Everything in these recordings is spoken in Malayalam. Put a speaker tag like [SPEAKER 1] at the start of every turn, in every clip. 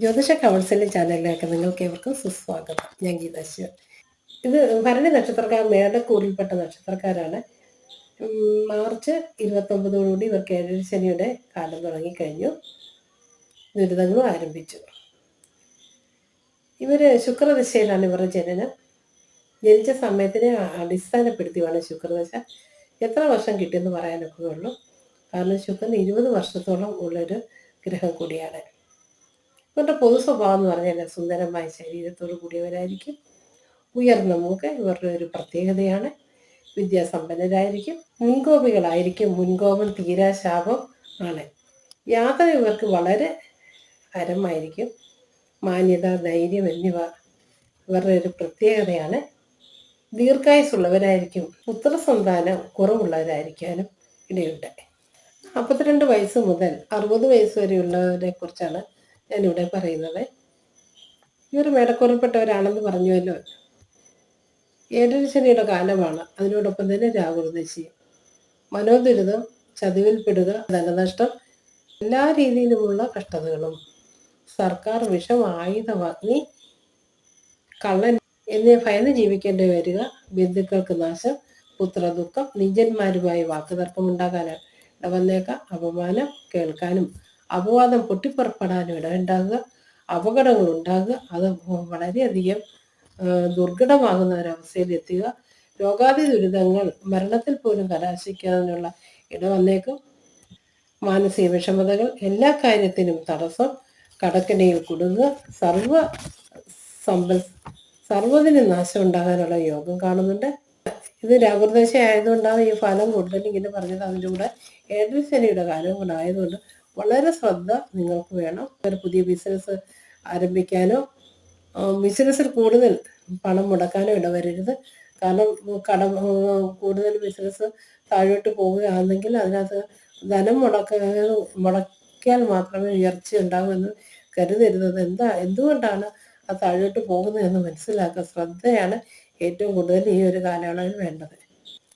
[SPEAKER 1] ജ്യോതിഷ കൗൺസിലിംഗ് ചാനലിലേക്ക് നിങ്ങൾക്ക് ഏവർക്കും സുസ്വാഗതം. ഞാൻ ഗീത ഇത് ഭരണി നക്ഷത്രക്കാർ മേടക്കൂറിൽപ്പെട്ട നക്ഷത്രക്കാരാണ്. മാർച്ച് ഇരുപത്തൊമ്പതോടുകൂടി ഇവർക്ക് ഏഴര ശനിയുടെ കാലം തുടങ്ങിക്കഴിഞ്ഞു. ദുരിതങ്ങളും ആരംഭിച്ചു. ഇവർ ശുക്രദശയിലാണ് ഇവരുടെ ജനനം. ജനിച്ച സമയത്തിനെ അടിസ്ഥാനപ്പെടുത്തിയാണ് ശുക്രദശ. എത്ര വർഷം കിട്ടിയെന്ന് പറയാനൊക്കെ ഉള്ളൂ. കാരണം ശുക്രൻ ഇരുപത് വർഷത്തോളം ഉള്ളൊരു ഗ്രഹം കൂടിയാണ്. ഇവരുടെ പൊതു സ്വഭാവം എന്ന് പറഞ്ഞാൽ സുന്ദരമായ ശരീരത്തോട് കൂടിയവരായിരിക്കും. ഉയർന്ന മൂക്ക് ഇവരുടെ ഒരു പ്രത്യേകതയാണ്. വിദ്യാസമ്പന്നരായിരിക്കും. മുൻകോപികളായിരിക്കും. മുൻകോപം തീരാ ശാപം ആണ്. യാത്ര ഇവർക്ക് വളരെ അരമായിരിക്കും മാന്യത ധൈര്യം എന്നിവ ഇവരുടെ ഒരു പ്രത്യേകതയാണ്. ദീർഘായുസുള്ളവരായിരിക്കും പുത്രസന്താനം കുറവുള്ളവരായിരിക്കാനും ഇടയുണ്ട്. നാൽപ്പത്തിരണ്ട് വയസ്സ് മുതൽ അറുപത് വയസ്സ് വരെയുള്ളവരെ കുറിച്ചാണ് ഞാനിവിടെ പറയുന്നത്. ഇവർ മേടക്കുറപ്പെട്ടവരാണെന്ന് പറഞ്ഞുവല്ലോ. ഏഴര ശനിയുടെ കാലമാണ് അതിനോടൊപ്പം തന്നെ രാഹുർദശയും മനോദുരിതം ചതിവിൽപ്പെടുക ധനനഷ്ടം എല്ലാ രീതിയിലുമുള്ള കഷ്ടതകളും. സർക്കാർ വിഷം ആയുധവാഗ്നി കള്ളൻ എന്നിവ ഭയന്ന് ജീവിക്കേണ്ടി വരിക ബന്ധുക്കൾക്ക് നാശം പുത്രദുഃഖം നിജന്മാരുമായി വാക്കുതർക്കമുണ്ടാകാൻ ഇടവന്നേക്കാം അപമാനം കേൾക്കാനും അപവാദം പൊട്ടിപ്പുറപ്പെടാനും ഇടയുണ്ടാകുക അപകടങ്ങൾ ഉണ്ടാകുക അത് വളരെയധികം ദുർഘടമാകുന്ന ഒരവസ്ഥയിൽ എത്തുക. രോഗാതി ദുരിതങ്ങൾ മരണത്തിൽ പോലും കലാശിക്കാനുള്ള ഇടവന്നേക്കും മാനസിക വിഷമതകൾ എല്ലാ കാര്യത്തിനും തടസ്സം കടക്കിടയിൽ കുടുങ്ങുക സർവ സമ്പൽ സർവതിന് നാശം ഉണ്ടാകാനുള്ള യോഗം കാണുന്നുണ്ട്. ഇത് രാഹുർദശ ആയതുകൊണ്ടാണ് ഈ ഫലം കൂടുതൽ ഇങ്ങനെ പറഞ്ഞത്. അതിന്റെ കൂടെ ഏഴര ശനിയുടെ കാലം കൂടെ ആയതുകൊണ്ട് വളരെ ശ്രദ്ധ നിങ്ങൾക്ക് വേണം. ഒരു പുതിയ ബിസിനസ് ആരംഭിക്കാനോ ബിസിനസ്സിൽ കൂടുതൽ പണം മുടക്കാനോ ഇടവരരുത്. കാരണം കട കൂടുതൽ ബിസിനസ് താഴോട്ട് പോവുകയാണെങ്കിൽ അതിനകത്ത് ധനം മുടക്ക മുടക്കിയാൽ മാത്രമേ ഉയർച്ച ഉണ്ടാകൂ എന്ന് കരുതരുത്. എന്താ എന്തുകൊണ്ടാണ് അത് താഴോട്ട് പോകുന്നതെന്ന് മനസ്സിലാക്കുക ശ്രദ്ധയാണ് ഏറ്റവും കൂടുതൽ ഈ ഒരു കാലയളവിൽ വേണ്ടത്.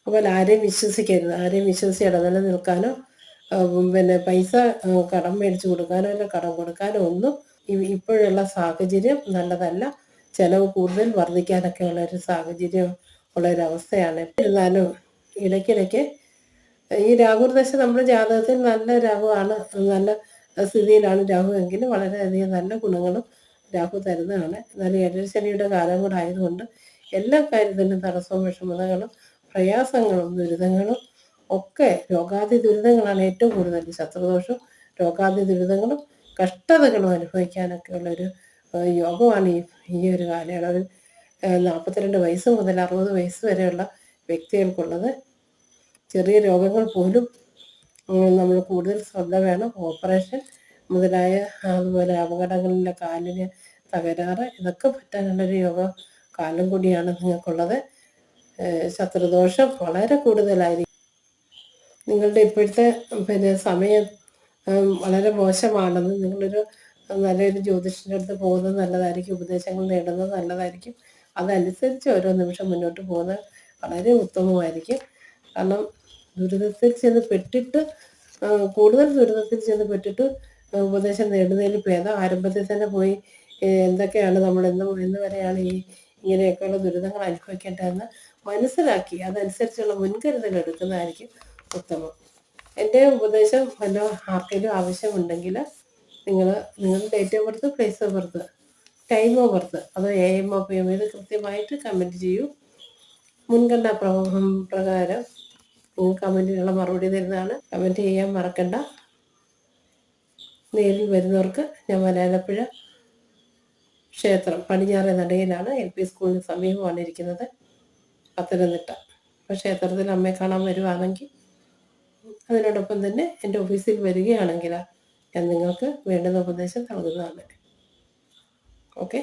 [SPEAKER 1] അപ്പോൾ ആരെയും വിശ്വസിക്കരുത്. ആരെയും വിശ്വസിച്ച് ഇടനില നിൽക്കാനോ പിന്നെ പൈസ കടം മേടിച്ചു കൊടുക്കാനോ അല്ല കടം കൊടുക്കാനോ ഒന്നും ഇപ്പോഴുള്ള സാഹചര്യം നല്ലതല്ല. ചെലവ് കൂടുതൽ വർദ്ധിക്കാനൊക്കെ ഉള്ള ഒരു സാഹചര്യം ഉള്ള ഒരു അവസ്ഥയാണ് എന്നിരുന്നാലും ഇടയ്ക്കിടയ്ക്ക് ഈ രാഹുർദശ നമ്മുടെ ജാതകത്തിൽ നല്ല രാഹുവാണ് നല്ല സ്ഥിതിയിലാണ് രാഹു എങ്കിലും വളരെയധികം നല്ല ഗുണങ്ങളും രാഹു തരുന്നതാണ്. നല്ല ഏഴര ശനിയുടെ കാലം കൂടെ ആയതുകൊണ്ട് എല്ലാ കാര്യത്തിലും തടസ്സവും വിഷമതകളും പ്രയാസങ്ങളും ദുരിതങ്ങളും ഒക്കെ രോഗാതി ദുരിതങ്ങളാണ് ഏറ്റവും കൂടുതൽ. ഈ ശത്രുദോഷവും രോഗാതി ദുരിതങ്ങളും കഷ്ടതകളും അനുഭവിക്കാനൊക്കെ ഉള്ളൊരു ഏഹ്, യോഗമാണ് ഈ ഈ ഒരു കാലയളവിൽ നാൽപ്പത്തിരണ്ട് വയസ്സ് മുതൽ അറുപത് വയസ്സ് വരെയുള്ള വ്യക്തികൾക്കുള്ളത്. ചെറിയ രോഗങ്ങൾ പോലും നമ്മൾ കൂടുതൽ ശ്രദ്ധ വേണം. ഓപ്പറേഷൻ മുതലായ അതുപോലെ അപകടങ്ങളിലെ കാലിന് തകരാറ് ഇതൊക്കെ പറ്റാനുള്ളൊരു യോഗ കാലം കൂടിയാണ് നിങ്ങൾക്കുള്ളത്. ശത്രുദോഷം വളരെ കൂടുതലായിരിക്കും. നിങ്ങളുടെ ഇപ്പോഴത്തെ പിന്നെ സമയം വളരെ മോശമാണെന്ന് നിങ്ങളൊരു നല്ലൊരു ജ്യോതിഷന്റെ അടുത്ത് പോകുന്നത് നല്ലതായിരിക്കും ഉപദേശങ്ങൾ നേടുന്നത് നല്ലതായിരിക്കും. അതനുസരിച്ച് ഓരോ നിമിഷം മുന്നോട്ട് പോകുന്നത് വളരെ ഉത്തമമായിരിക്കും. കാരണം ദുരിതത്തിൽ ചെന്ന് പെട്ടിട്ട് കൂടുതൽ ദുരിതത്തിൽ ചെന്ന് പെട്ടിട്ട് ഉപദേശം നേടുന്നതിൽ ഭേദം ആരംഭത്തിൽ തന്നെ പോയി എന്തൊക്കെയാണ് നമ്മൾ എന്ന് എന്ന് വരെയാണ് ഈ ഇങ്ങനെയൊക്കെയുള്ള ദുരിതങ്ങൾ അനുഭവിക്കേണ്ടതെന്ന് മനസ്സിലാക്കി അതനുസരിച്ചുള്ള മുൻകരുതൽ എടുക്കുന്നതായിരിക്കും. ഉത്തമം. എന്റെ ഉപദേശം വല്ല ആർക്കെങ്കിലും ആവശ്യമുണ്ടെങ്കിൽ നിങ്ങൾ നിങ്ങളുടെ date of birth place of birth time of birth അതോ A M or P M ഇത് കൃത്യമായിട്ട് കമന്റ് ചെയ്യൂ. മുൻഗണന പ്രകാരം നിങ്ങൾ കമന്റിനുള്ള മറുപടി തരുന്നതാണ്. കമന്റ് ചെയ്യാൻ മറക്കണ്ട. നേരിൽ വരുന്നവർക്ക് ഞാൻ മലയാളപ്പുഴ ക്ഷേത്രം പടിഞ്ഞാറേ നടയിലാണ്. എൽ പി സ്കൂളിന് സമീപമാണ് ഇരിക്കുന്നത്. പത്തനംതിട്ട. അപ്പോൾ ക്ഷേത്രത്തിൽ അമ്മയെ കാണാൻ വരുവാണെങ്കിൽ അതിനോടൊപ്പം തന്നെ എന്റെ ഓഫീസിൽ വരികയാണെങ്കിൽ ഞാൻ നിങ്ങൾക്ക് വേണ്ടുന്ന ഉപദേശം നൽകുന്നതാണ്. ഓക്കെ?